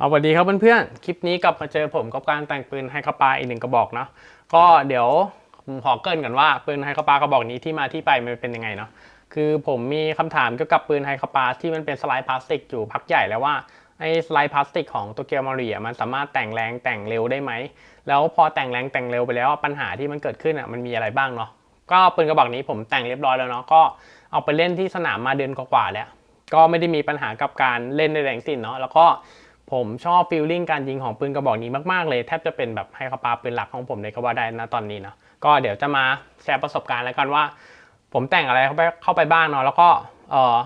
เอาสวัสดีครับเพื่อนๆ คลิปนี้กลับมาเจอผมกับการแต่งปืนไฮคาปาอีกหนึ่งกระบอกเนาะ ก็เดี๋ยวผมขอเกินกันว่าปืนไฮคาปากระบอกนี้ที่มาที่ไปมันเป็นยังไงเนาะ คือผมมีคำถามเกี่ยวกับปืนไฮคาปาที่มันเป็นสไลด์พลาสติกอยู่พักใหญ่แล้วว่าไอ้สไลด์พลาสติกของตัวเกียวมารีอะมันสามารถแต่งแรงแต่งเร็วได้ไหม แล้วพอแต่งแรงแต่งเร็วไปแล้วปัญหาที่มันเกิดขึ้นอะมันมีอะไรบ้างเนาะ ก็ปืนกระบอกนี้ผมแต่งเรียบร้อยแล้วเนาะ ก็เอาไปเล่นที่สนามมาเดือนกว่าๆแล้ว ก็ไม่ได้มีปัญหากับการเล่นในแรงสิ้นเนาะ แล้วก็ ผมชอบฟีลลิ่งการยิงของปืนกระบอกนี้มาก ๆ เลย แทบจะเป็นแบบไฮคาปาปืนหลักของผมเลยก็ว่าได้นะตอนนี้เนาะก็เดี๋ยวจะมาแชร์ประสบการณ์แล้วกันว่า ผมแต่งอะไรเข้าไปเข้าไปบ้างเนาะแล้วก็เออ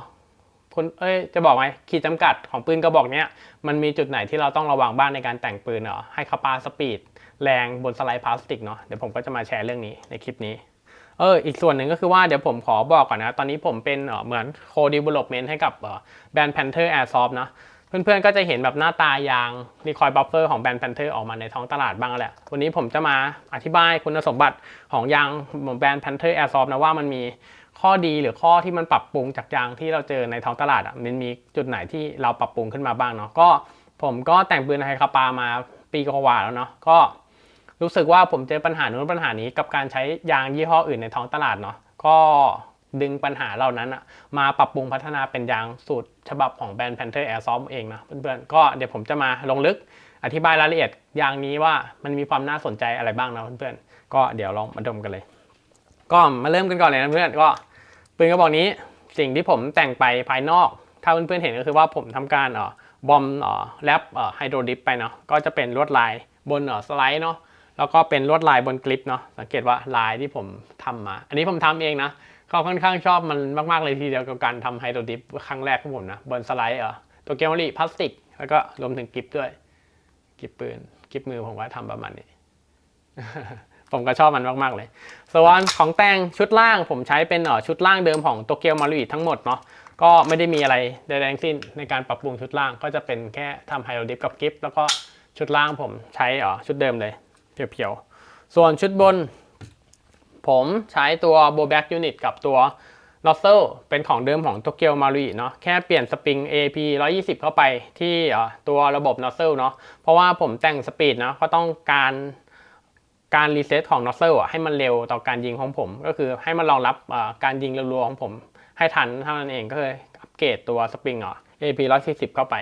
คุณเอ้ยจะบอกไหมขีดจำกัดของปืนกระบอกเนี้ยมันมีจุดไหนที่เราต้องระวังบ้างในการแต่งปืนเนาะให้คาปาสปีดแรงบนสไลด์พลาสติกเนาะเดี๋ยวผมก็จะมาแชร์เรื่องนี้ในคลิปนี้เอออีกส่วนหนึ่งก็คือว่าเดี๋ยวผมขอบอกก่อนนะ ตอนนี้ผมเป็นเหมือน co-development ให้กับแบรนด์ Panther Airsoft นะ เพื่อนๆก็จะเห็นแบบหน้าตายางรีคอยบัฟเฟอร์ของแบรนด์ Panther ออกมาในท้องตลาดบ้างแหละ วันนี้ผมจะมาอธิบายคุณสมบัติของยางของแบรนด์ Panther Airsoft นะว่ามันมีข้อดีหรือข้อที่มันปรับปรุงจากยางที่เราเจอในท้องตลาดอะมันมีจุดไหนที่เราปรับปรุงขึ้นมาบ้างเนาะก็ผมก็แต่งปืนไฮคาปามาปีกว่าแล้วเนาะก็รู้สึกว่าผมเจอปัญหานู้นปัญหานี้กับการใช้ยางยี่ห้ออื่นในท้องตลาดเนาะก็ ดึงปัญหาเหล่านั้นอะมาปรับปรุงพัฒนาเป็นยางสูตรฉบับของแบรนด์ Panther Airsoft เองนะเพื่อนๆก็เดี๋ยวผมจะมาลงลึกอธิบายรายละเอียดยางนี้ว่ามันมีความน่าสนใจอะไรบ้างนะเพื่อนๆก็เดี๋ยวลองมาดมกันเลย ก็มาเริ่มกันก่อนเลยนะเพื่อนก็ปืนกระบอกนี้สิ่งที่ผมแต่งไปภายนอก ถ้าเพื่อนๆเห็นก็คือว่าผมทำการเอ่อบอมเอ่อแรปเอ่อไฮโดรดิฟไปเนาะก็จะเป็นลวดลายบนเอ่อสไลด์เนาะแล้วก็เป็นลวดลายบนกลิปเนาะสังเกตว่าลายที่ผมทำมา อันนี้ผมทำเองนะ ก็ค่อนข้างชอบมันมาก ๆ เลยทีเดียวกับการทำไฮโดรดิฟครั้งแรกของผมนะ บนสไลด์เออตัวเกมอรี่พลาสติก แล้วก็รวมถึงกิปด้วย กิปปืน กิปมือผมก็ทำประมาณนี้ ผมก็ชอบมันมาก ๆ เลย ส่วนของแต่งชุดล่างผมใช้เป็นอ่อชุดล่างเดิมของโตเกียวมารุอิทั้งหมดเนาะก็ไม่ได้มีอะไรใดๆทั้งสิ้นในการปรับปรุงชุดล่างก็จะเป็นแค่ทำไฮโดรดิฟกับกิฟแล้วก็ชุดล่างผมใช้อ่อชุดเดิมเลยเพียวๆส่วนชุดบน ผมใช้ตัว b o back Unit กับตัว n o z z l e เป็นของเดิมของ Tokyo Marui เนาะแค่เปลี่ยนสปริง AP 120 เข้าไปที่ตัวระบบ n o z z l e เนาะเพราะว่าผมแต่งสปีดเนาะก็ต้องการการรีเซ็ตของ n o z z l e อะให้มันเร็วต่อการยิงของผม ก็คือให้มันรองรับการยิงรัวๆของผมให้ทันเท่านั้นเองก็เลยอัปเกรดตัวสปริงอะ AP 140 เข้าไป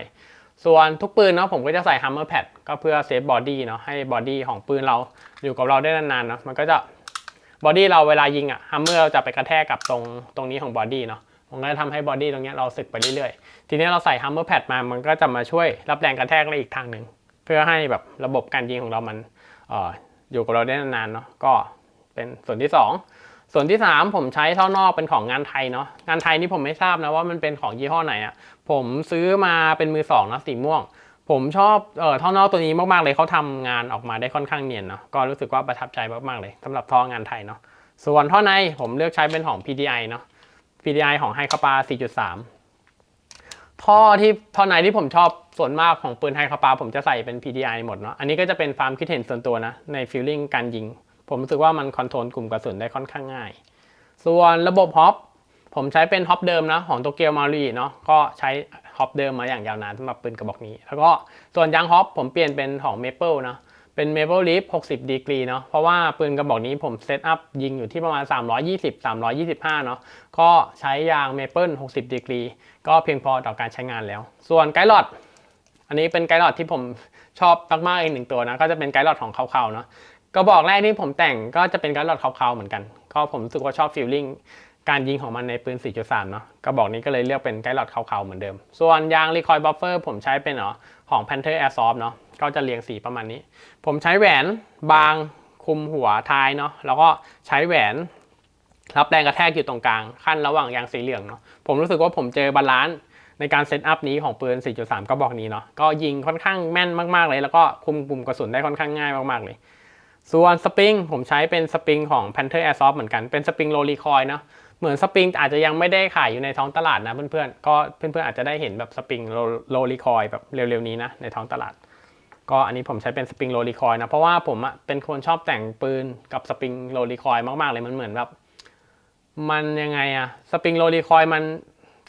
ส่วนทุกปืนเนาะผมก็จะใส่ Hammer Pad ก็เพื่อเซฟบอดี้เนาะให้บอดี้ของปืนเราอยู่กับเราได้นานๆเนาะมันก็จะ บอดี้เราเวลายิงอะฮัมเมอร์เราจะไปกระแทกกับตรงตรงนี้ของบอดี้เนาะมันก็จะทำให้บอดี้ตรงเนี้ยเราสึกไปเรื่อยๆ ทีนี้เราใส่ Hammer Pad มา มันก็จะมาช่วยรับแรงกระแทกได้อีกทางหนึ่ง เพื่อให้แบบระบบการยิงของเรามันเอ่ออยู่กับเราได้นานๆเนาะ ก็เป็นส่วนที่สองส่วนที่ 3 ผมใช้ท่อนอกเป็นของงานไทยเนาะ งานไทยนี่ผมไม่ทราบนะว่ามันเป็นของยี่ห้อไหนอะผมซื้อมาเป็นมือสองนะสีม่วง ผมชอบเอ่อท่อนอกตัวนี้มากๆเลยเขาทำงานออกมาได้ค่อนข้างเนียนเนาะก็รู้สึกว่าประทับใจมากๆเลยสำหรับท่องานไทยเนาะส่วนท่อในผมเลือกใช้เป็นของ PDI เนาะ PDI ของไฮคาปา 4.3 ท่อที่ท่อในที่ผมชอบส่วนมากของปืนไฮคาปา ผมจะใส่เป็น PDI หมดเนาะอันนี้ก็จะเป็นความคิดเห็นส่วนตัวนะในฟีลลิ่งการยิง ผมรู้สึกว่ามันคอนโทรลกลุ่มกระสุนได้ค่อนข้างง่าย ส่วนระบบฮอปผมใช้เป็นฮอปเดิมนะของโตเกียวมารีเนาะก็ใช้ ฮอปเดิมมาอย่างยาวนานสำหรับปืนกระบอกนี้ แล้วก็ส่วนยางฮอปผมเปลี่ยนเป็นของเมเปิลนาะเป็นเมเปิลลีฟ60 ดีกรีเนาะเพราะว่าปืนกระบอกนี้ผมเซตอัพยิงอยู่ที่ประมาณ 320 325 เนาะก็ใช้ยางเมเปิล60 ดีกรี ก็เพียงพอต่อการใช้งานแล้ว ส่วนไกด์ลอดอันนี้เป็นไกด์ลอดที่ผมชอบมากๆอีกหนึ่งตัวนะก็จะเป็นไกด์ลอดของเขาๆเนาะกระบอกแรกที่ผมแต่งก็จะเป็นไการหลอดคาวๆเหมือนกัน ก็ผมรู้สึกว่าชอบฟีลลิ่ง การยิงของมันในปืน 4.3 เนาะกระบอกนี้ก็เลยเลือกเป็นไกด์หลอดคาวๆเหมือนเดิม ส่วนยางรีคอยบัฟเฟอร์ผมใช้เป็นเนาะของ Panther Airsoft เนาะก็จะเรียงสีประมาณนี้ ผมใช้แหวนบางคุมหัวท้ายเนาะแล้วก็ใช้แหวนรับแรงกระแทกอยู่ตรงกลางขั้นระหว่างยางสีเหลืองเนาะผมรู้สึกว่าผมเจอบาลานซ์ในการเซตอัพนี้ของปืน 4.3 กระบอกนี้เนาะก็ยิงค่อนข้างแม่นมากๆเลย แล้วก็คุมปุ่มกระสุนได้ค่อนข้างง่ายมากๆเลย ส่วนสปริงผมใช้เป็นสปริงของ Panther Airsoft เหมือนกันเป็นสปริงโรลีคอยเนาะ เหมือนสปริงอาจจะยังไม่ได้ขายอยู่ในท้องตลาดนะเพื่อนๆ ก็เพื่อนๆอาจจะได้เห็นแบบสปริงโรลีคอยแบบเร็วๆนี้นะในท้องตลาด ก็อันนี้ผมใช้เป็นสปริงโรลีคอยนะเพราะว่าผมอะเป็นคนชอบแต่งปืนกับสปริงโรลีคอยมากๆเลยมันเหมือนแบบมันยังไงอะสปริงโรลีคอยมัน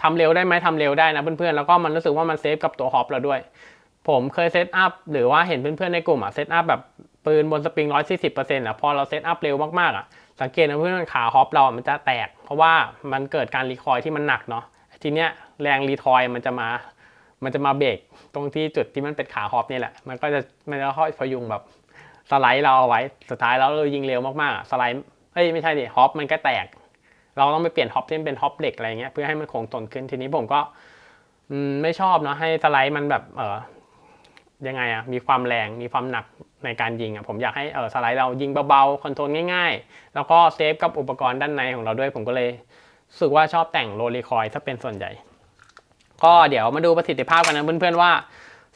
ทำเร็วได้ไหมทำเร็วได้นะเพื่อนๆ แล้วก็มันรู้สึกว่ามันเซฟกับตัวฮอปเราด้วย ผมเคยเซตอัพหรือว่าเห็นเพื่อนๆในกลุ่มอะเซตอัพแบบปืนบนสปริง140%อะพอเราเซตอัพเร็วมากๆอะ สังเกตนะเพื่อนขาฮอปเราอะมันจะแตก เพราะว่ามันเกิดการรีคอยที่มันหนักเนาะทีเนี้ยแรงรีคอยมันจะมา มันจะมาเบรกตรงที่จุดที่มันเป็นขาฮอปนี่แหละ มันก็จะมันจะค่อยพยุงแบบสไลด์เราเอาไว้ สุดท้ายแล้วเรายิงเร็วมากๆ สไลด์เอ้ยไม่ใช่ดิฮอปมันก็แตก เราต้องไปเปลี่ยนฮอปที่เป็นฮอปเหล็กอะไรเงี้ยเพื่อให้มันคงทนขึ้นทีนี้ผมก็ไม่ชอบเนาะให้สไลด์มันแบบเออ ยังไงอะมีความแรงมีความหนักในการยิงอะผมอยากให้เออสไลด์เรายิงเบาๆคอนโทรลง่ายๆ แล้วก็เซฟกับอุปกรณ์ด้านในของเราด้วย ผมก็เลยรู้สึกว่าชอบแต่งโรลีคอยถ้าเป็นส่วนใหญ่ ก็เดี๋ยวมาดูประสิทธิภาพกันนะเพื่อนๆว่า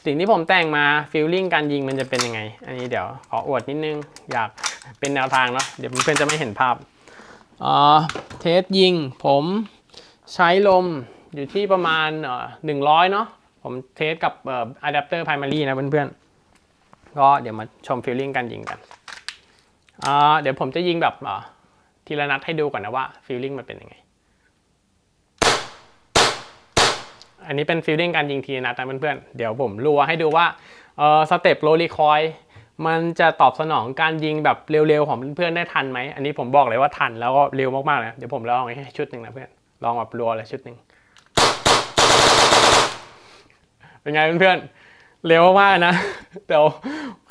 สิ่งที่ผมแต่งมาฟิลลิ่งการยิงมันจะเป็นยังไง อันนี้เดี๋ยวขออวดนิดนึง อยากเป็นแนวทางเนาะเดี๋ยวเพื่อนๆจะไม่เห็นภาพอ่าเทสยิงผมใช้ลมอยู่ที่ประมาณหนึ่งร้อยเนาะ ผมเทสกับเอ่ออะแดปเตอร์ไพรมารีนะเพื่อนๆ ก็เดี๋ยวมาชมฟิลลิ่งการยิงกันอ่าเดี๋ยวผมจะยิงแบบทีละนัดให้ดูก่อนนะว่าฟิลลิ่งมันเป็นยังไง อันนี้เป็นฟิลลิ่งการยิงทีละนัดนะเพื่อนๆ เดี๋ยวผมรัวให้ดูว่าเออสเต็ปโรลีคอยมันจะตอบสนองการยิงแบบเร็วๆของเพื่อนๆได้ทันไหม อันนี้ผมบอกเลยว่าทันแล้วก็เร็วมากๆเลย เดี๋ยวผมลองให้ชุดหนึ่งนะเพื่อน ลองแบบรัวเลยชุดหนึ่ง เป็นไงเพื่อนๆเร็วมากนะเดี๋ยว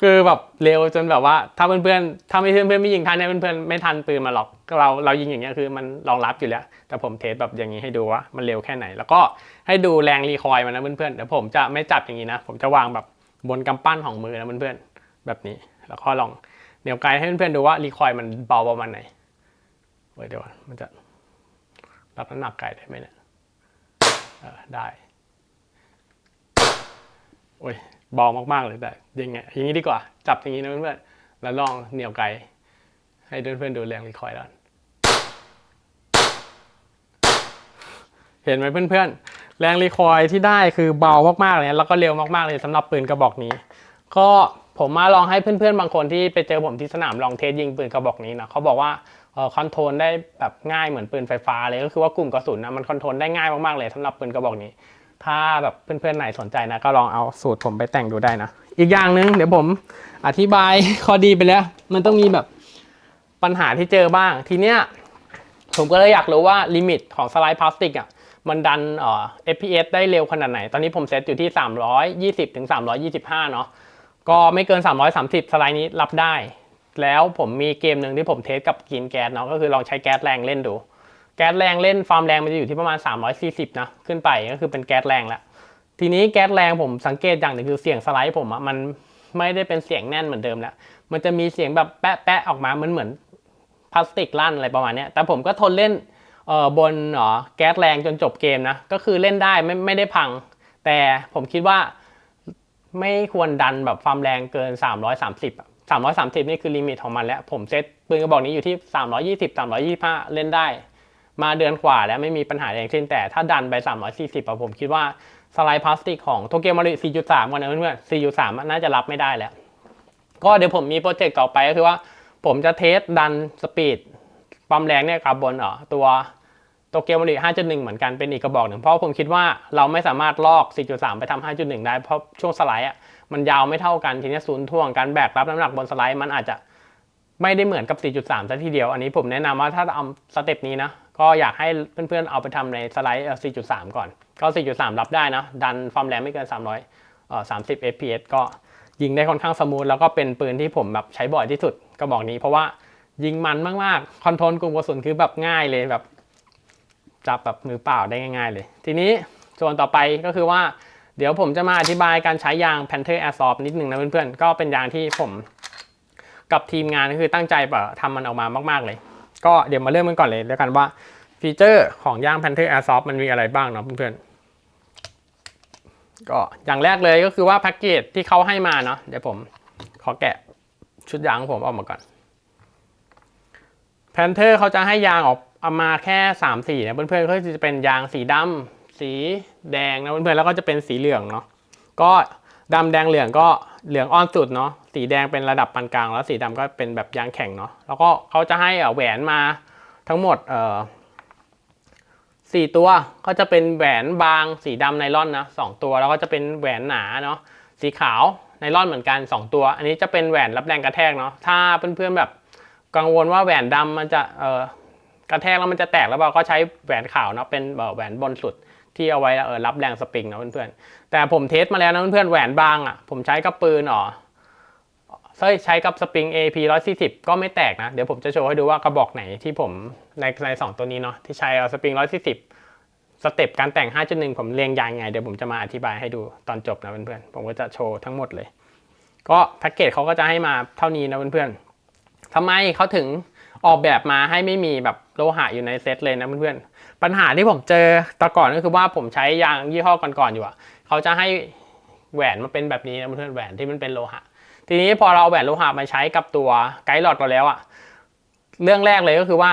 คือแบบเร็วจนแบบว่า ถ้าเพื่อนๆถ้าไม่เพื่อนๆไม่ยิงทันเนี่ยเพื่อนๆไม่ทันปืนมาหรอกเราเรายิงอย่างเงี้ยคือมันรองรับอยู่แล้ว แต่ผมเทสแบบอย่างนี้ให้ดูว่ามันเร็วแค่ไหน แล้วก็ให้ดูแรงรีคอยมันนะเพื่อนๆเดี๋ยวผมจะไม่จับอย่างนี้นะ ผมจะวางแบบบนกำปั้นของมือนะเพื่อนๆแบบนี้ แล้วก็ลองเหนี่ยวไกลให้เพื่อนๆดูว่ารีคอยมันเบาประมาณไหนเว้ยเดี๋ยวมันจะรับน้ำหนักไกลได้ไหมเนี่ยเออได้ โอ้ยเบามากๆเลยแต่ยังไงอย่างนี้ดีกว่า จับอย่างนี้นะเพื่อนๆแล้วลองเหนี่ยวไกลให้เพื่อนๆดูแรงรีคอยล์แล้วเห็นไหมเพื่อนๆ แรงรีคอยล์ที่ได้คือเบามากๆเลยแล้วก็เร็วมากๆเลยสำหรับปืนกระบอกนี้ ก็ผมมาลองให้เพื่อนๆ บางคนที่ไปเจอผมที่สนามลองเทสยิงปืนกระบอกนี้นะเขาบอกว่าคอนโทรลได้แบบง่ายเหมือนปืนไฟฟ้าเลยก็คือว่ากลุ่มกระสุนนะมันคอนโทรลได้ง่ายมากๆเลยสำหรับปืนกระบอกนี้ ถ้าแบบเพื่อนๆไหนสนใจนะ ก็ลองเอาสูตรผมไปแต่งดูได้นะ อีกอย่างหนึ่งเดี๋ยวผมอธิบายข้อดีไปแล้ว มันต้องมีแบบปัญหาที่เจอบ้าง ทีเนี้ยผมก็เลยอยากรู้ว่าลิมิตของสไลด์พลาสติกอะมันดันเอ่อ FPS ได้เร็วขนาดไหน ตอนนี้ผมเซตอยู่ที่ 320ถึง325 เนาะก็ไม่เกิน 330 สไลด์นี้รับได้ แล้วผมมีเกมหนึ่งที่ผมเทสกับกินแก๊สเนาะก็คือลองใช้แก๊สแรงเล่นดู แก๊สแรงเล่นความแรงมันจะอยู่ที่ประมาณ 340 นะ ขึ้นไปก็คือเป็นแก๊สแรงแล้ว ทีนี้แก๊สแรงผมสังเกตอย่างหนึ่งคือเสียงสไลด์ผมอะมันไม่ได้เป็นเสียงแน่นเหมือนเดิมแล้ว มันจะมีเสียงแบบแปะแปะออกมาเหมือนเหมือนพลาสติกลั่นอะไรประมาณนี้แต่ผมก็ทนเล่นเอ่อบนเอ่อแก๊สแรงจนจบเกมนะ ก็คือเล่นได้ไม่ไม่ได้พัง แต่ผมคิดว่าไม่ควรดันแบบความแรงเกิน 330 330 นี่คือลิมิตของมันแล้ว ผมเซตปืนกระบอกนี้อยู่ที่ 320 325 เล่นได้ มาเดือนกว่าแล้วไม่มีปัญหาอย่างเช่นแต่ถ้าดันไป 340อะผมคิดว่าสไลด์พลาสติกของโตเกียวมาริ4.3กันนะเพื่อนๆ4.3อะน่าจะรับไม่ได้แล้ว ก็เดี๋ยวผมมีโปรเจกต์ต่อไปก็คือว่า ผมจะเทสดันสปีดความแรงเนี่ยกับบนเอ่อตัวโตเกียวมาริ5.1 เหมือนกันเป็นอีกกระบอกหนึ่งเพราะผมคิดว่าเราไม่สามารถลอก 4.3 ไปทำ5.1 ได้เพราะช่วงสไลด์อะมันยาวไม่เท่ากันทีนี้ศูนย์ถ่วงการแบกรับน้ำหนักบนสไลด์มันอาจจะไม่ได้เหมือนกับ 4.3ซะทีเดียว อันนี้ผมแนะนำว่าถ้าเอาสเต็ปนี้นะ ก็อยากให้เพื่อนๆเอาไปทำในสไลด์ 4.3 ก่อน ก็ 4.3 รับได้นะ ดันความแรงไม่เกิน 300เอ่อ30 fps ก็ยิงได้ค่อนข้างสมูทแล้วก็เป็นปืนที่ผมแบบใช้บ่อยที่สุดก็บอกนี้ เพราะว่ายิงมันมากๆ คอนโทรลกลุ่มกระสุนคือแบบง่ายเลยแบบจับแบบมือเปล่าได้ง่ายๆเลย ทีนี้ส่วนต่อไปก็คือว่า เดี๋ยวผมจะมาอธิบายการใช้ยาง Panther Airsoft นิดนึงนะเพื่อนๆ ก็เป็นยางที่ผมกับทีมงานก็คือตั้งใจแบบทำมันออกมามาก ๆเลย ก็เดี๋ยวมาเริ่มกันก่อนเลยแล้วกันว่าฟีเจอร์ของย่าง Panther Airsoft มันมีอะไรบ้างเนาะเพื่อนๆก็อย่างแรกเลยก็คือว่าแพ็กเกจที่เขาให้มาเนาะเดี๋ยวผมขอแกะชุดยางของผมออกมาก่อน Panther เขาจะให้ยางออกเอามาแค่3สีนะเพื่อนๆก็จะเป็นยางสีดำสีแดงนะเพื่อนๆแล้วก็จะเป็นสีเหลืองเนาะก็ดำแดงเหลืองก็ เหลืองอ่อนสุดเนาะสีแดงเป็นระดับปานกลาง แล้วสีดำก็เป็นแบบยางแข็งเนาะแล้วก็เขาจะให้แหวนมาทั้งหมดเอ่อสี่ตัวก็จะเป็นแหวนบางสีดำไนล่อนนะสองตัวแล้วก็จะเป็นแหวนหนาเนาะสีขาวไนล่อนเหมือนกัน 2 ตัว อันนี้จะเป็นแหวนรับแรงกระแทกเนาะถ้าเพื่อนๆแบบกังวลว่าแหวนดำมันจะเออกระแทกแล้วมันจะแตกแล้วเราก็ใช้แหวนขาวเนาะเป็นแหวนบนสุด ที่เอาไว้เออรับแรงสปริงเนะเพื่อนๆ แต่ผมเทสมาแล้วนะเพื่อนๆแหวนบางอะผมใช้กับปืนอ๋อเฮ้ยใช้กับสปริง AP 140 ก็ไม่แตกนะ เดี๋ยวผมจะโชว์ให้ดูว่ากระบอกไหนที่ผมในในสองตัวนี้เนาะที่ใช้เอาสปริง 140 สเต็ปการแต่ง 5.1 ผมเรียงยางไง เดี๋ยวผมจะมาอธิบายให้ดูตอนจบนะเพื่อนๆ ผมก็จะโชว์ทั้งหมดเลย ก็แพ็กเกจเขาก็จะให้มาเท่านี้นะเพื่อนๆทำไมเขาถึงออกแบบมาให้ไม่มีแบบโลหะอยู่ในเซตเลยนะเพื่อน ปัญหาที่ผมเจอตะก่อนก็คือว่าผมใช้ยางยี่ห้อก่อนๆอยู่อะเขาจะให้แหวนมาเป็นแบบนี้นะเพื่อนแหวนที่มันเป็นโลหะ ทีนี้พอเราเอาแหวนโลหะมาใช้กับตัวไกด์หลอดเราแล้วอะเรื่องแรกเลยก็คือว่า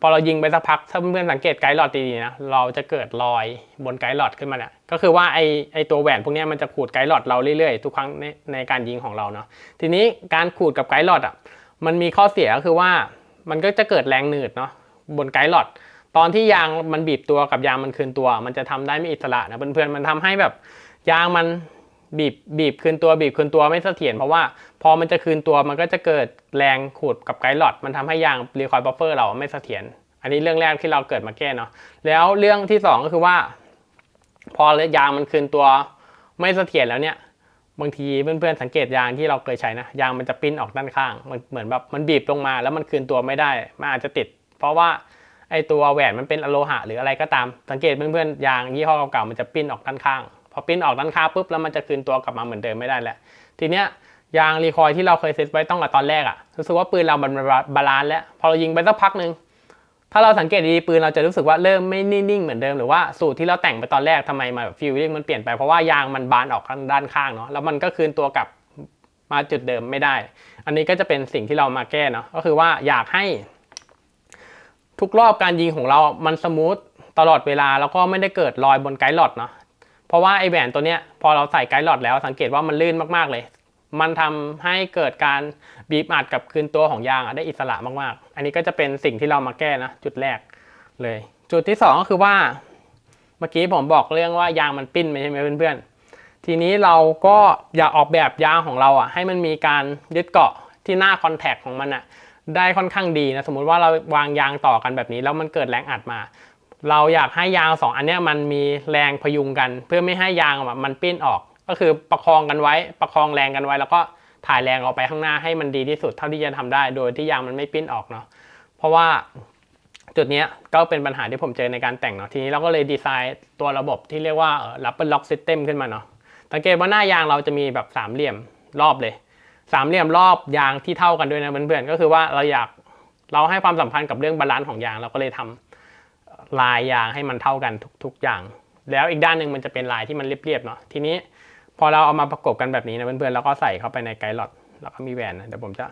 พอเรายิงไปสักพักถ้าเพื่อนสังเกตไกด์หลอดดีๆนะเราจะเกิดรอยบนไกด์หลอดขึ้นมาเนี่ยก็คือว่าไอไอตัวแหวนพวกนี้มันจะขูดไกด์หลอดเราเรื่อยๆทุกครั้งในในการยิงของเราเนาะทีนี้การขูดกับไกด์หลอดอะมันมีข้อเสียก็คือว่ามันก็จะเกิดแรงหนืดเนาะบนไกด์หลอด ตอนที่ยางมันบีบตัวกับยางมันคืนตัว มันจะทำได้ไม่อิสระนะเพื่อนๆมันทำให้แบบยางมันบีบบีบคืนตัวบีบคืนตัวไม่เสถียรเพราะว่าพอมันจะคืนตัวมันก็จะเกิดแรงขูดกับไกด์หลอดมันทำให้ยางรีคอยล์บัฟเฟอร์เราไม่เสถียรอันนี้เรื่องแรกที่เราเกิดมาแก้เนาะแล้วเรื่องที่สองก็คือว่า พอยางมันคืนตัวไม่เสถียรแล้วเนี่ยบางทีเพื่อนๆสังเกตยางที่เราเคยใช้นะยางมันจะปิ้นออกด้านข้างมันเหมือนแบบมันบีบลงมาแล้วมันคืนตัวไม่ได้มันอาจจะติด เพราะว่า ไอตัวแหวนมันเป็นอโลหะหรืออะไรก็ตาม สังเกตเพื่อนๆยางยี่ห้อเก่าๆมันจะปิ้นออกด้านข้าง พอปิ้นออกด้านข้างปุ๊บแล้วมันจะคืนตัวกลับมาเหมือนเดิมไม่ได้แล้วทีเนี้ยยางรีคอยที่เราเคยเซตไว้ต้องกับตอนแรกอะรู้สึกว่าปืนเรามันบาลานซ์แล้วพอเรายิงไปสักพักหนึ่งถ้าเราสังเกตดีปืนเราจะรู้สึกว่าเริ่มไม่นิ่งๆเหมือนเดิมหรือว่าสูตรที่เราแต่งไปตอนแรกทำไมมาแบบฟิลลิ่งมันเปลี่ยนไปเพราะว่ายางมันบานออกด้านข้างเนาะแล้วมันก็คืนตัวกลับมาจุดเดิมไม่ได้ อันนี้ก็จะเป็นสิ่งที่เรามาแก้เนาะก็คือว่าอยากให้ ทุกรอบการยิงของเรามันสมูทตลอดเวลาแล้วก็ไม่ได้เกิดรอยบนไกด์หลอดเนาะเพราะว่าไอแหวนตัวเนี้ยพอเราใส่ไกด์หลอดแล้วสังเกตว่ามันลื่นมากๆเลย มันทำให้เกิดการบีบอัดกับคืนตัวของยางอะได้อิสระมากๆ อันนี้ก็จะเป็นสิ่งที่เรามาแก้นะจุดแรกเลย จุดที่สองก็คือว่าเมื่อกี้ผมบอกเรื่องว่ายางมันปิ้นไปใช่ไหมเพื่อนๆ ทีนี้เราก็อยากออกแบบยางของเราอะให้มันมีการยึดเกาะที่หน้าคอนแทคของมันอะ ได้ค่อนข้างดีนะสมมุติว่าเราวางยางต่อกันแบบนี้ แล้วมันเกิดแรงอัดมา เราอยากให้ยางสองอันนี้มันมีแรงพยุงกัน เพื่อไม่ให้ยางมันปิ้นออก ก็คือประคองกันไว้ประคองแรงกันไว้ แล้วก็ถ่ายแรงออกไปข้างหน้าให้มันดีที่สุดเท่าที่จะทำได้ โดยที่ยางมันไม่ปิ้นออกเนาะเพราะว่าจุดนี้ก็เป็นปัญหาที่ผมเจอในการแต่งเนาะทีนี้เราก็เลยดีไซน์ตัวระบบที่เรียกว่ารับเป็นล็อกซิสเต็มขึ้นมาเนาะสังเกตว่าหน้ายางเราจะมีแบบสามเหลี่ยมรอบเลย สามเหลี่ยมรอบยางที่เท่ากันด้วยนะเพื่อนๆก็คือว่าเราอยากเราให้ความสัมพันธ์กับเรื่องบาลานซ์ของยาง เราก็เลยทำลายยางให้มันเท่ากันทุก ๆ อย่าง แล้วอีกด้านหนึ่งมันจะเป็นลายที่มันเรียบๆเนาะทีนี้พอเราเอามาประกบกันแบบนี้นะเพื่อนๆแล้วก็ใส่เข้าไปในไกด์หลอดแล้วก็มีแหวนนะเดี๋ยวผมจะ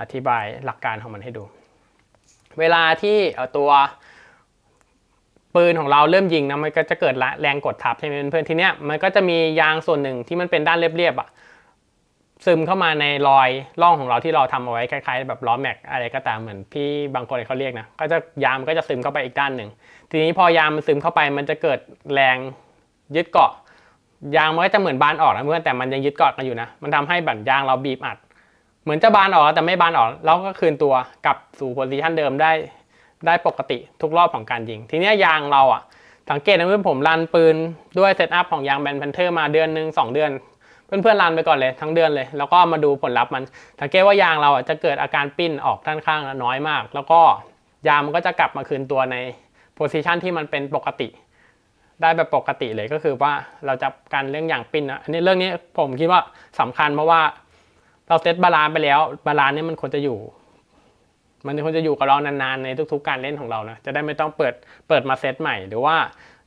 อธิบายหลักการของมันให้ดู เวลาที่ตัวปืนของเราเริ่มยิงนะมันก็จะเกิดแรงกดทับใช่ไหมเพื่อนๆทีเนี้ยมันก็จะมียางส่วนหนึ่งที่มันเป็นด้านเรียบๆอะ ซึมเข้ามาในรอยร่องของเราที่เราทำเอาไว้คล้ายๆแบบล้อแม็กอะไรก็ตามเหมือนพี่บางคนเขาเรียกนะก็จะยางมันก็จะซึมเข้าไปอีกด้านหนึ่งทีนี้พอยางมันซึมเข้าไปมันจะเกิดแรงยึดเกาะ ยางมันก็จะเหมือนบานออกนะเพื่อนแต่มันยังยึดเกาะกันอยู่นะมันทำให้บั่นยางเราบีบอัด เหมือนจะบานออกแต่ไม่บานออกแล้วก็คืนตัวกลับสู่โพซิชันเดิมได้ได้ปกติทุกรอบของการยิง ทีนี้ยางเราอะสังเกตนะเพื่อนผมรันปืนด้วยเซตอัพของยางแบนแพนเทอร์มาเดือนหนึ่งสองเดือน เพื่อนๆรันไปก่อนเลยทั้งเดือนเลย แล้วก็มาดูผลลัพธ์มัน สังเกตว่ายางเราอะจะเกิดอาการปิ้นออกด้านข้างน้อยมาก แล้วก็ยางมันก็จะกลับมาคืนตัวในโพซิชันที่มันเป็นปกติ ได้แบบปกติเลยก็คือว่าเราจะการเรื่องอย่างปิ้นนะอันนี้เรื่องนี้ผมคิดว่าสำคัญเพราะว่าเราเซตบาลานไปแล้วบาลานนี่มันควรจะอยู่ มันควรจะอยู่กับเรานานๆในทุกๆ การเล่นของเรานะจะได้ไม่ต้องเปิดเปิดมาเซตใหม่ หรือว่า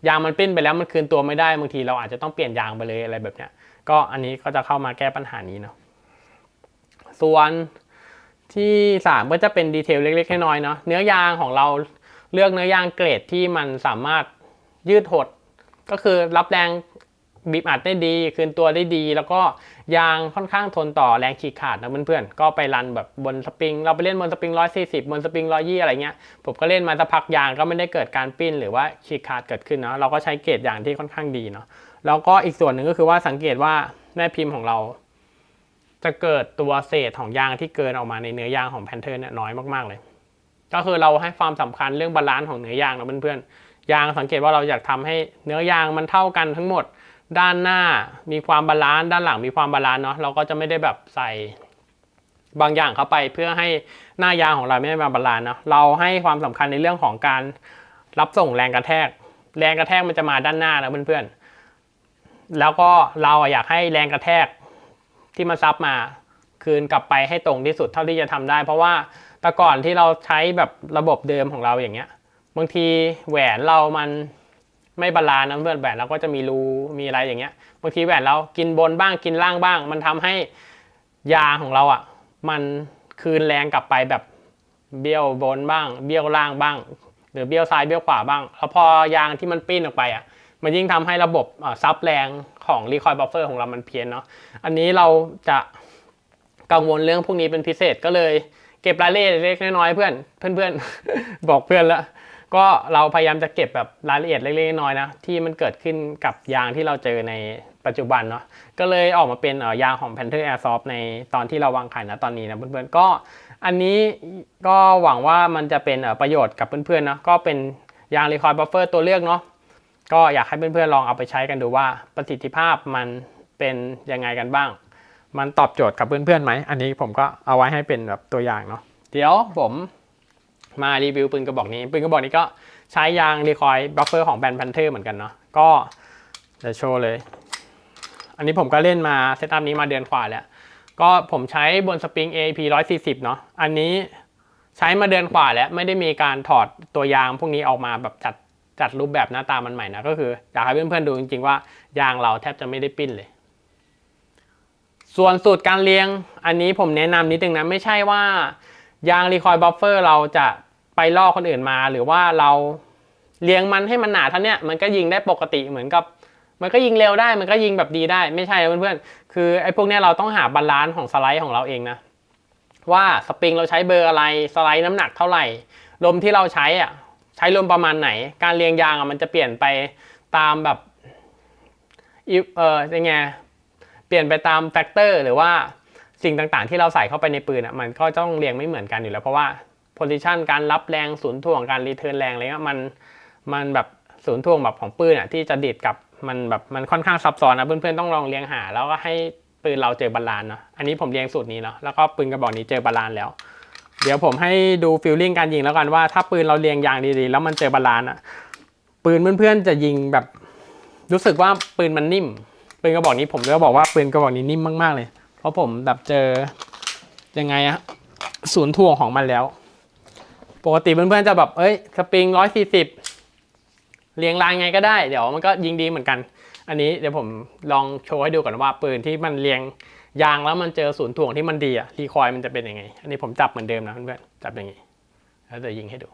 ยางมันปิ้นไปแล้วมันคืนตัวไม่ได้บางทีเราอาจจะต้องเปลี่ยนยางไปเลยอะไรแบบเนี้ย ก็อันนี้ก็จะเข้ามาแก้ปัญหานี้เนาะส่วนที่สามก็จะเป็นดีเทลเล็กๆน้อยๆเนาะเนื้อยางของเราเลือกเนื้อยางเกรดที่มันสามารถยืดหด ก็คือรับแรงบีบอัดได้ดี คืนตัวได้ดี แล้วก็ยางค่อนข้างทนต่อแรงฉีกขาดนะเพื่อนๆ ก็ไปรันแบบบนสปริง เราไปเล่นบนสปริง 140 บนสปริง 120 อะไรเงี้ย ผมก็เล่นมาสักพักยางก็ไม่ได้เกิดการปิ้น หรือว่าฉีกขาดเกิดขึ้นเนาะ เราก็ใช้เกรดยางที่ค่อนข้างดีเนาะ แล้วก็อีกส่วนหนึ่งก็คือว่าสังเกตว่าแม่พิมพ์ของเรา จะเกิดตัวเศษของยางที่เกินออกมาในเนื้อยางของแพนเทอร์เนี่ยน้อยมากๆเลย ก็คือเราให้ความสำคัญเรื่องบาลานซ์ของเนื้อยางนะเพื่อนๆยางสังเกตว่าเราอยากทำให้เนื้อยางมันเท่ากันทั้งหมด ด้านหน้ามีความบาลานซ์ด้านหลังมีความบาลานซ์เนาะเราก็จะไม่ได้แบบใส่บางอย่างเข้าไปเพื่อให้หน้ายางของเราไม่ได้มาบาลานซ์เนาะเราให้ความสำคัญในเรื่องของการรับส่งแรงกระแทก แรงกระแทกมันจะมาด้านหน้านะเพื่อน แล้วก็เราอยากให้แรงกระแทกที่มันซับมาคืนกลับไปให้ตรงที่สุดเท่าที่จะทำได้ เพราะว่าแต่ก่อนที่เราใช้แบบระบบเดิมของเราอย่างเงี้ย บางทีแหวนเรามันไม่บาลานซ์นะเพื่อนแหวนเราก็จะมีรูมีอะไรอย่างเงี้ยบางทีแหวนเรากินบนบ้างกินล่างบ้าง มันทำให้ยางของเราอะ มันคืนแรงกลับไปแบบเบี้ยวบนบ้าง เบี้ยวล่างบ้าง หรือเบี้ยวซ้ายเบี้ยวขวาบ้างแล้วพอยางที่มันปิ้นออกไปอะ มันยิ่งทำให้ระบบซับแรงของรีคอยบัฟเฟอร์ของเรามันเพี้ยนเนาะอันนี้เราจะกังวลเรื่องพวกนี้เป็นพิเศษก็เลยเก็บรายละเอียดเล็กน้อยเพื่อนเพื่อนบอกเพื่อนแล้วก็เราพยายามจะเก็บแบบรายละเอียดเล็กๆน้อยๆนะที่มันเกิดขึ้นกับยางที่เราเจอในปัจจุบันเนาะก็เลยออกมาเป็นยางของ Panther Airsoft ในตอนที่เราวางขายนะตอนนี้นะเพื่อนๆก็อันนี้ก็หวังว่ามันจะเป็นประโยชน์กับเพื่อนๆนะก็เป็นยาง Recoil Buffer ตัวเลือกเนาะ ก็อยากให้เพื่อนๆลองเอาไปใช้กันดูว่าประสิทธิภาพมันเป็นยังไงกันบ้าง มันตอบโจทย์กับเพื่อนๆไหม อันนี้ผมก็เอาไว้ให้เป็นแบบตัวอย่างเนาะ เดี๋ยวผมมารีวิวปืนกระบอกนี้ ปืนกระบอกนี้ก็ใช้ยางรีคอยบัฟเฟอร์ของแบรนด์พันเทอร์เหมือนกันเนาะ ก็จะโชว์เลย อันนี้ผมก็เล่นมาเซตอัพนี้มาเดือนกว่าแล้ว ก็ผมใช้บนสปริง AP 140 เนาะ อันนี้ใช้มาเดือนกว่าแล้วไม่ได้มีการถอดตัวยางพวกนี้ออกมาแบบจัด จัดรูปแบบหน้าตามันใหม่นะก็คืออยากให้เพื่อนๆดูจริงๆว่ายางเราแทบจะไม่ได้ปิ้นเลย ส่วนสูตรการเรียงอันนี้ผมแนะนำนิดนึงนะไม่ใช่ว่ายางรีคอยบัฟเฟอร์เราจะไปล่อคนอื่นมา หรือว่าเราเรียงมันให้มันหนาเท่านี้มันก็ยิงได้ปกติเหมือนกับ มันก็ยิงเร็วได้มันก็ยิงแบบดีได้ไม่ใช่เพื่อนๆคือไอ้พวกนี้เราต้องหาบาลานซ์ของสไลด์ของเราเองนะว่าสปริงเราใช้เบอร์อะไรสไลด์น้ำหนักเท่าไหร่ลมที่เราใช้อะ ใช้ลมประมาณไหน การเรียงยางอะมันจะเปลี่ยนไปตามแบบเออยังไงเปลี่ยนไปตามแฟกเตอร์หรือว่าสิ่งต่างๆ ที่เราใส่เข้าไปในปืนอะมันก็ต้องเรียงไม่เหมือนกันอยู่แล้ว เพราะว่าโพซิชันการรับแรงศูนย์ถ่วงการรีเทิร์นแรงอะไรเงี้ยมันมันแบบศูนย์ถ่วงแบบของปืนอะที่จะดีดกับมันแบบมันค่อนข้างซับซ้อนนะเพื่อนๆต้องลองเรียงหา แล้วก็ให้ปืนเราเจอบาลานซ์เนาะอันนี้ผมเรียงสูตรนี้เนาะแล้วก็ปืนกระบอกนี้เจอบาลานซ์แล้ว เดี๋ยวผมให้ดูฟิลลิ่งการยิงแล้วกันว่าถ้าปืนเราเรียงยางดีๆ แล้วมันเจอบาลานซ์อะ ปืนเพื่อนๆจะยิงแบบ รู้สึกว่าปืนมันนิ่ม ปืนกระบอกนี้ผมจะบอกว่าปืนกระบอกนี้นิ่มมากๆเลย เพราะผมแบบเจอยังไงอะศูนย์ถ่วงของมันแล้ว ปกติเพื่อนๆจะแบบเอ้ยสปริงร้อยสี่สิบเรียงรายไงก็ได้ เดี๋ยวมันก็ยิงดีเหมือนกัน อันนี้เดี๋ยวผมลองโชว์ให้ดูก่อนว่าปืนที่มันเรียง ยางแล้วมันเจอศูนย์ถ่วงที่มันดีอะรีคอยมันจะเป็นยังไง อันนี้ผมจับเหมือนเดิมนะเพื่อนๆจับอย่างนี้ แล้วจะยิงให้ดู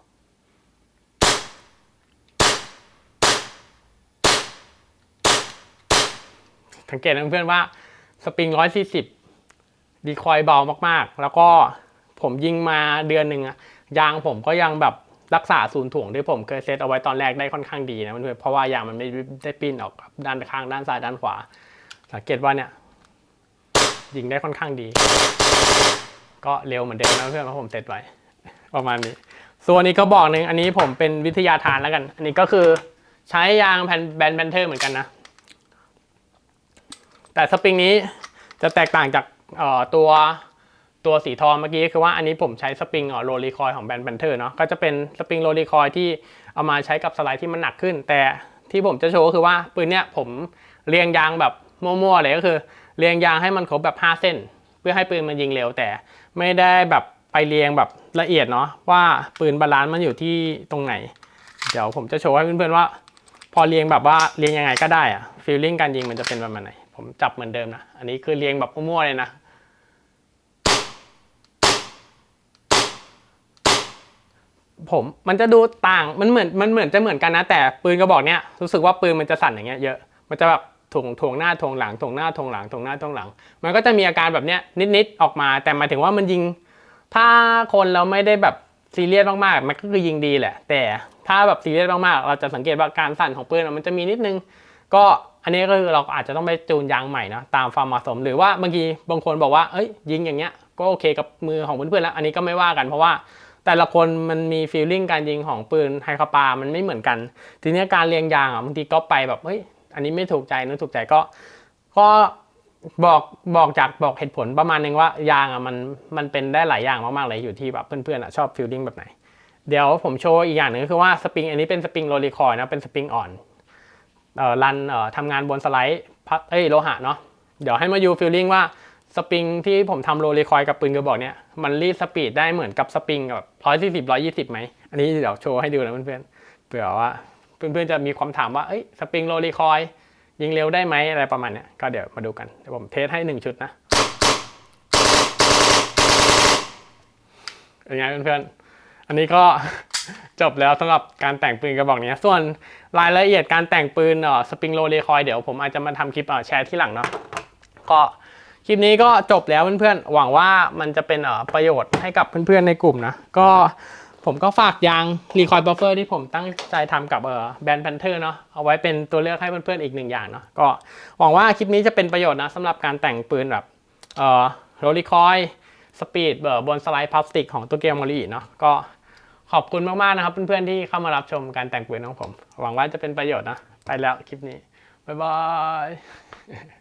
สังเกตนะเพื่อนๆว่าสปริงร้อยสี่สิบดีคอยเบามากๆ แล้วก็ผมยิงมาเดือนหนึ่งอะยางผมก็ยังแบบรักษาศูนย์ถ่วงที่ผมเคยเซตเอาไว้ตอนแรกได้ค่อนข้างดีนะเพื่อนๆเพราะว่ายางมันไม่ได้ปิ้นออกด้านข้างด้านซ้ายด้านขวา สังเกตว่าเนี่ย ยิงได้ค่อนข้างดี ก็เร็วเหมือนเดิมนะเพื่อนเพราะผมเซตไว้ ประมาณนี้ ส่วนนี้ก็บอกหนึ่งอันนี้ผมเป็นวิทยาทานแล้วกัน อันนี้ก็คือใช้ยางแผ่นแบนแบนเทอร์เหมือนกันนะ แต่สปริงนี้จะแตกต่างจากตัวตัวสีทองเมื่อกี้คือว่าอันนี้ผมใช้สปริงโรลีคอยของแบรนด์แพนเทอร์เนาะก็จะเป็นสปริงโรลีคอยที่เอามาใช้กับสไลด์ที่มันหนักขึ้น แต่ที่ผมจะโชว์ก็คือว่าปืนเนี้ยผมเรียงยางแบบมั่วๆเลยก็คือ เรียงยางให้มันครบแบบ 5 เส้น เพื่อให้ปืนมันยิงเร็วแต่ไม่ได้แบบไปเรียงแบบละเอียดเนาะว่าปืนบาลานซ์มันอยู่ที่ตรงไหน เดี๋ยวผมจะโชว์ให้เพื่อนๆว่า พอเรียงแบบว่าเรียงยังไงก็ได้อะฟีลลิ่งการยิงมันจะเป็นประมาณไหนผมจับเหมือนเดิมนะ อันนี้คือเรียงแบบมั่วๆเลยนะผมมันจะดูต่างมันเหมือนมันเหมือนจะเหมือนกันนะ แต่ปืนกระบอกเนี้ยรู้สึกว่าปืนมันจะสั่นอย่างเงี้ยเยอะ มันจะแบบ ถ่วงถ่วงหน้าถ่วงหลังถ่วงหน้าถ่วงหลังถ่วงหน้าถ่วงหลัง มันก็จะมีอาการแบบเนี้ยนิดๆออกมา แต่หมายถึงว่ามันยิง ถ้าคนเราไม่ได้แบบซีเรียสมากๆ มันก็คือยิงดีแหละ แต่ถ้าแบบซีเรียสมากๆ เราจะสังเกตว่าการสั่นของปืนมันจะมีนิดนึง ก็อันนี้ก็คือเราอาจจะต้องไปจูนยางใหม่นะตามความเหมาะสม หรือว่าบางทีบางคนบอกว่าเอ้ยยิงอย่างเงี้ยก็โอเคกับมือของเพื่อนๆแล้ว อันนี้ก็ไม่ว่ากันเพราะว่าแต่ละคนมันมีฟีลลิ่งการยิงของปืนไฮคาปา มันไม่เหมือนกัน ทีนี้การเรียงยางอะบางทีก็ไปแบบเฮ้ย อันนี้ไม่ถูกใจนู้นถูกใจก็ ก็บอกบอกจากบอกเหตุผลประมาณนึงว่ายางอะมันมันเป็นได้หลายอย่างมากๆเลยอยู่ที่แบบเพื่อนๆอะชอบฟีลลิ่งแบบไหน เดี๋ยวผมโชว์อีกอย่างหนึ่งก็คือว่าสปริงอันนี้เป็นสปริงโรลีคอยนะเป็นสปริงอ่อนเอ่อรันเอ่อทำงานบนสไลด์พัดเอ้ยโลหะเนาะเดี๋ยวให้มาดูฟีลลิ่งว่าสปริงที่ผมทำโรลีคอยกับปืนกระบอกเนี้ยมันรีดสปีดได้เหมือนกับสปริงแบบร้อยสี่สิบร้อยยี่สิบไหมอันนี้เดี๋ยวโชว์ให้ดูนะเพื่อนๆเผื่อว่า เพื่อนๆจะมีความถามว่าเอ้ยสปริงโรลีคอยยิงเร็วได้ไหมอะไรประมาณเนี้ยก็เดี๋ยวมาดูกันเดี๋ยวผมเทสให้หนึ่งชุดนะเป็นไงเพื่อนๆอันนี้ก็จบแล้วสำหรับการแต่งปืนกระบอกนี้ ส่วนรายละเอียดการแต่งปืนเออสปริงโรเลคอยเดี๋ยวผมอาจจะมาทำคลิปเออแชร์ที่หลังเนาะก็คลิปนี้ก็จบแล้วเพื่อนๆ หวังว่ามันจะเป็นเออประโยชน์ให้กับเพื่อนๆในกลุ่มนะ ก็ ผมก็ฝากยางรีคอยบัฟเฟอร์ที่ผมตั้งใจทำกับเอ่อแบรนด์แพนเทอร์เนาะเอาไว้เป็นตัวเลือกให้เพื่อนๆอีกหนึ่งอย่างเนาะก็หวังว่าคลิปนี้จะเป็นประโยชน์นะสำหรับการแต่งปืนแบบเอ่อโรลีคอยสปีดเบอ่อบนสไลด์พลาสติกของตัวเกมมอรีเนาะก็ขอบคุณมากๆนะครับเพื่อนๆที่เข้ามารับชมการแต่งปืนของผม หวังว่าจะเป็นประโยชน์นะ ไปแล้วคลิปนี้ บ๊ายบาย